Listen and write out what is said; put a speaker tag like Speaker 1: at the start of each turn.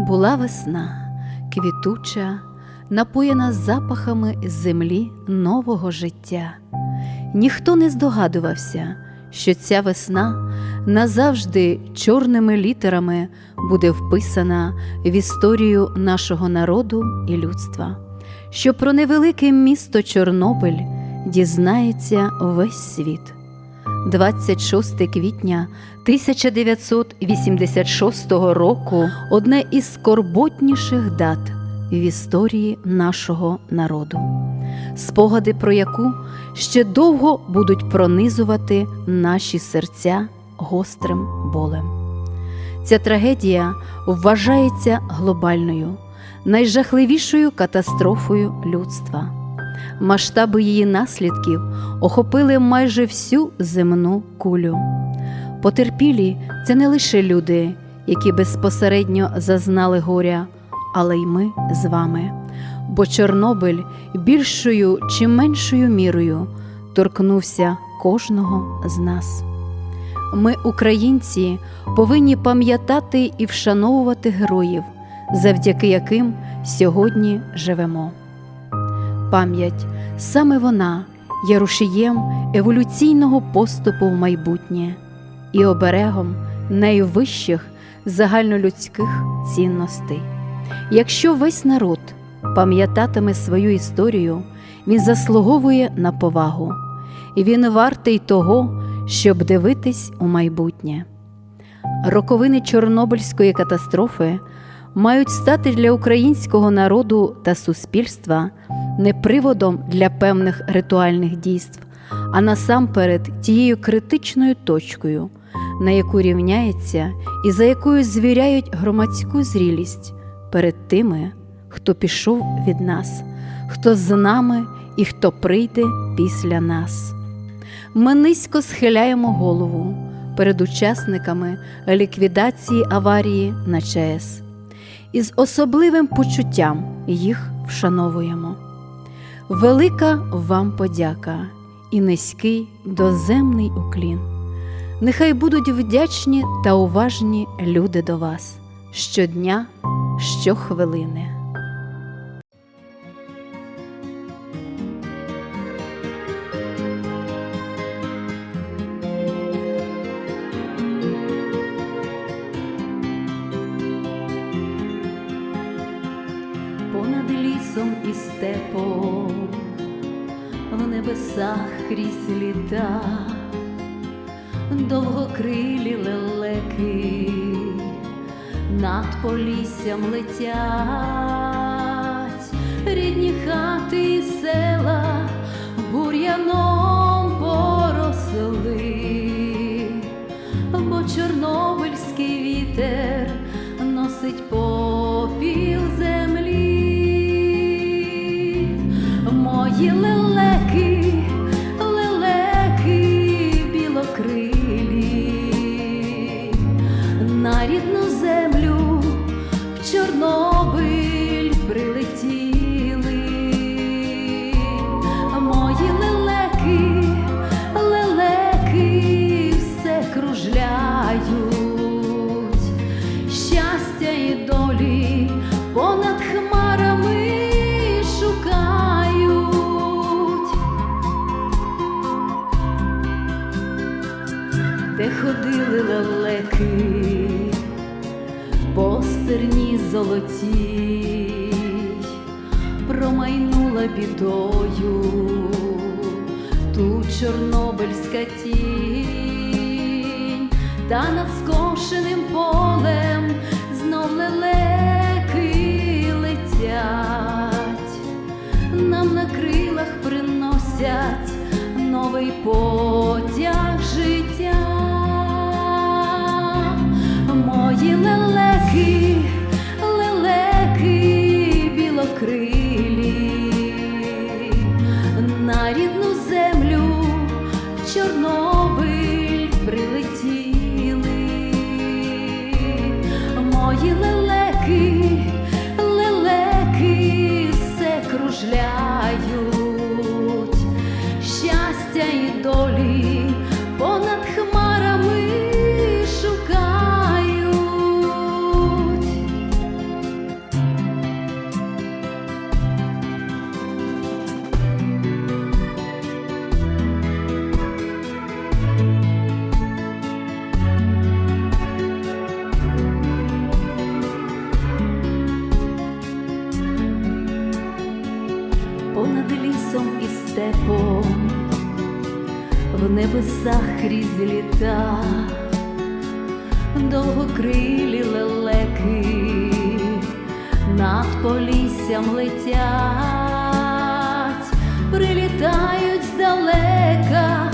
Speaker 1: Була весна, квітуча, напоєна запахами землі нового життя. Ніхто не здогадувався, що ця весна назавжди чорними літерами буде вписана в історію нашого народу і людства, що про невелике місто Чорнобиль дізнається весь світ. 26 квітня 1986 року одне із скорботніших дат в історії нашого народу, спогади про яку ще довго будуть пронизувати наші серця гострим болем. Ця трагедія вважається глобальною, найжахливішою катастрофою людства. Масштаби її наслідків охопили майже всю земну кулю. Потерпілі це не лише люди, які безпосередньо зазнали горя, але й ми з вами. Бо Чорнобиль більшою чи меншою мірою торкнувся кожного з нас. Ми, українці, повинні пам'ятати і вшановувати героїв, завдяки яким сьогодні живемо. Пам'ять саме вона є рушієм еволюційного поступу в майбутнє і оберегом найвищих загальнолюдських цінностей. Якщо весь народ пам'ятатиме свою історію, він заслуговує на повагу, і він вартий того, щоб дивитись у майбутнє. Роковини Чорнобильської катастрофи мають стати для українського народу та суспільства не приводом для певних ритуальних дійств, а насамперед тією критичною точкою, на яку рівняється і за якою звіряють громадську зрілість перед тими, хто пішов від нас, хто з нами і хто прийде після нас. Ми низько схиляємо голову перед учасниками ліквідації аварії на ЧАЕС і з особливим почуттям їх вшановуємо. Велика вам подяка і низький доземний уклін. Нехай будуть вдячні та уважні люди до вас щодня, щохвилини. І степом, в небесах крізь літа, довгокрилі лелеки над поліссям летять, рідні хати і села мої стерні золотій, промайнула бідою ту чорнобильська тінь, та над скошеним полем знов лелеки летять, нам на крилах приносять новий потяг Чорнобиль прилетіли. Мої лелеки, лелеки все кружляють, лісом і степом, в небесах крізь літа, довгокрилі лелеки, над поліссям летять, прилітають здалека.